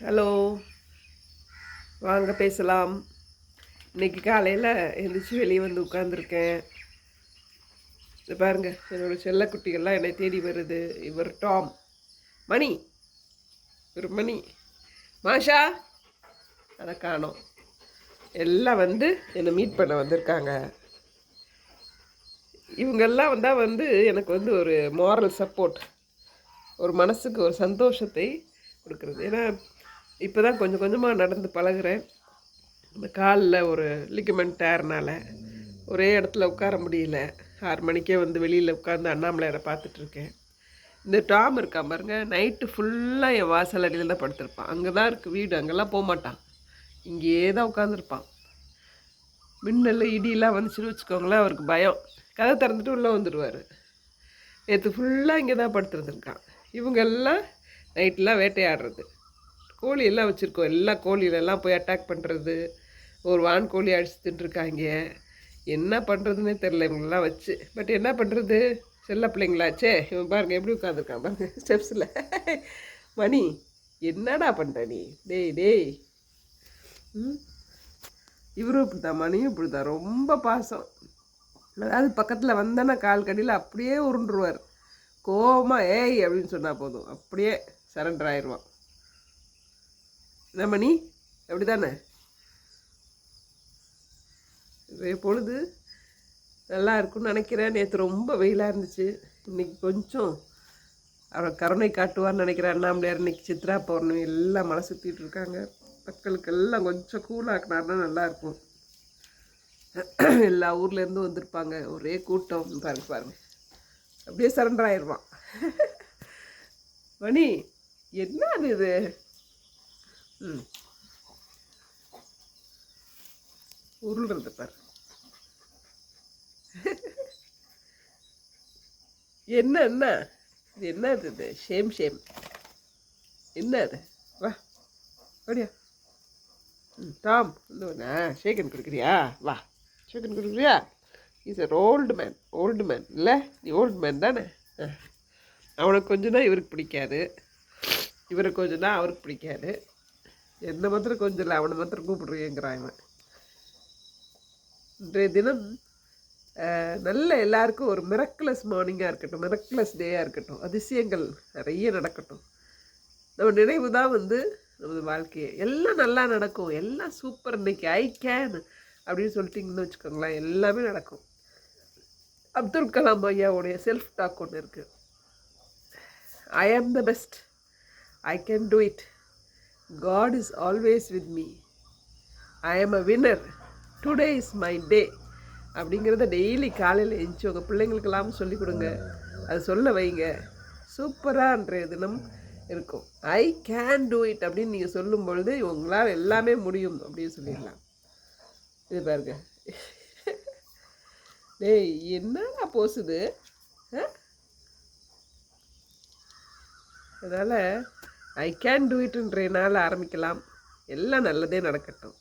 Hello. வாங்க பேசலாம். இன்னைக்கு காலையில் எழுந்திரிச்சு வெளியே வந்து உட்காந்துருக்கேன் இது பாருங்கள் என்னோட செல்லக்குட்டிகள்லாம் என்னை தேடி வருது. இவர் டாம். மணி. இவர் மணி. மாஷா. அதை காணோம். எல்லாம் வந்து என்னை மீட் பண்ண வந்திருக்காங்க. இவங்கெல்லாம் வந்தால் வந்து எனக்கு வந்து ஒரு மாரல் சப்போர்ட் ஒரு மனசுக்கு ஒரு சந்தோஷத்தை கொடுக்குறது. ஏன்னா இப்போ தான் கொஞ்சம் கொஞ்சமாக நடந்து பழகுறேன். இந்த காலில் ஒரு லிகமெண்ட் டேர்னால ஒரே இடத்துல உட்கார முடியல. ஆறு மணிக்கே வந்து வெளியில் உட்காந்து அண்ணாமலையாரை பார்த்துட்ருக்கேன் இந்த டாம் இருக்கான் பாருங்க நைட்டு ஃபுல்லாக என் வாசல் அடியில் தான் படுத்திருப்பான். அங்கே தான் இருக்குது வீடு அங்கெல்லாம் போக மாட்டான். இங்கேயே தான் உட்காந்துருப்பான் மின்னல் இடியெல்லாம் வந்துச்சுன்னு வச்சுக்கோங்களேன் அவருக்கு பயம். கதை திறந்துட்டு உள்ளே வந்துடுவார். நேற்று ஃபுல்லாக இங்கே தான் படுத்துருந்துருக்கான் இவங்கெல்லாம் நைட்லாம் வேட்டையாடுறது. கோழி எல்லாம் வச்சுருக்கோம். எல்லா கோழியிலெல்லாம் போய் அட்டாக் பண்ணுறது ஒரு வான் கோழி அடிச்சு தின்றுருக்காங்க. என்ன பண்ணுறதுனே தெரில இவங்களெல்லாம் வச்சு. பட் என்ன பண்ணுறது செல்ல பிள்ளைங்களாச்சே. இவன் பாருங்க எப்படி உட்காந்துருக்கான் பாருங்க. ஸ்டெப்ஸில் மணி என்னடா பண்ணுற நீ? டேய் டேய். ம்? இவரும் இப்படி தான் மணியும் இப்படி தான் ரொம்ப பாசம். அதாவது பக்கத்தில் வந்தேன்னா கால் கடியில் அப்படியே உருண்டுருவார். கோமா ஏய் அப்படின்னு சொன்னால் போதும். அப்படியே சரண்டர் ஆயிடுவான். என்ன மணி அப்படி தானே இதே பொழுது நல்லா இருக்கும்னு நினைக்கிறேன். நேற்று ரொம்ப வெயிலாக இருந்துச்சு. இன்னைக்கு கொஞ்சம் அவர் கருணை காட்டுவார்னு நினைக்கிறேன். அண்ணாமலையார் இன்னைக்கு சித்ரா பௌர்ணமி எல்லாம் மழை சுற்றிட்டு இருக்காங்க. மக்களுக்கு எல்லாம் கொஞ்சம் கூலாக்குனாருன்னா நல்லாயிருக்கும் எல்லா ஊர்லேருந்து வந்திருப்பாங்க. ஒரே கூட்டம். பாருங்க பாருங்க. அப்படியே சரண்டர் ஆயிடுவான். மணி என்ன அது இது? ம். உருள்றது பாரு. என்ன என்ன? இது என்ன இது? இது ஷேம் ஷேம் என்ன அது? வா. அப்படியா ம் டாம் வந்து ஷேக்கன் கொடுக்குறியா? வா. ஷேக்கன் கொடுக்குறியா? Is a old man old man இல்லை நீ ஓல்டு மேன் தானே? ஆ. அவனுக்கு கொஞ்சம் தான் இவருக்கு பிடிக்காது. இவருக்கு கொஞ்சம் தான் அவருக்கு பிடிக்காது. என்னை மாத்திரம் கொஞ்சம் இல்லை அவனை மாத்திரம் கூப்பிடுறீங்கிறான் இவன். இன்றைய தினம் நல்ல எல்லாருக்கும் ஒரு மிரக்லஸ் மார்னிங்காக இருக்கட்டும் மிரக்லஸ் டேயாக இருக்கட்டும் அதிசயங்கள் நிறைய நடக்கட்டும். நம்ம நினைவு தான் வந்து நமது வாழ்க்கையை. எல்லாம் நல்லா நடக்கும் எல்லாம் சூப்பர் இன்னைக்கு ஐ கேன் அப்படின்னு சொல்லிட்டிங்கன்னு வச்சுக்கோங்களேன் எல்லாமே நடக்கும். அப்துல் கலாம் ஐயாவுடைய செல்ஃப் டாக் ஒன்று இருக்குது I am the best I can do it God is always with me I am a winner today is my day அப்படிங்கிறத டெய்லி காலையில் எழுந்துச்சு உங்கள் பிள்ளைங்களுக்கெல்லாம் சொல்லிக் கொடுங்க. அது சொல்ல வைங்க. சூப்பராக அன்றைய தினம் இருக்கும். ஐ கேன் டூ இட் அப்படின்னு நீங்கள் சொல்லும் பொழுது உங்களால் எல்லாமே முடியும் அப்படின்னு சொல்லிடலாம். இது பாருங்க. டேய் என்னடா போசுது? ஆ? அதனால் ஐ கேன் டூ இட்ன்ற நாள் ஆரம்பிக்கலாம். எல்லாம் நல்லதே நடக்கட்டும்.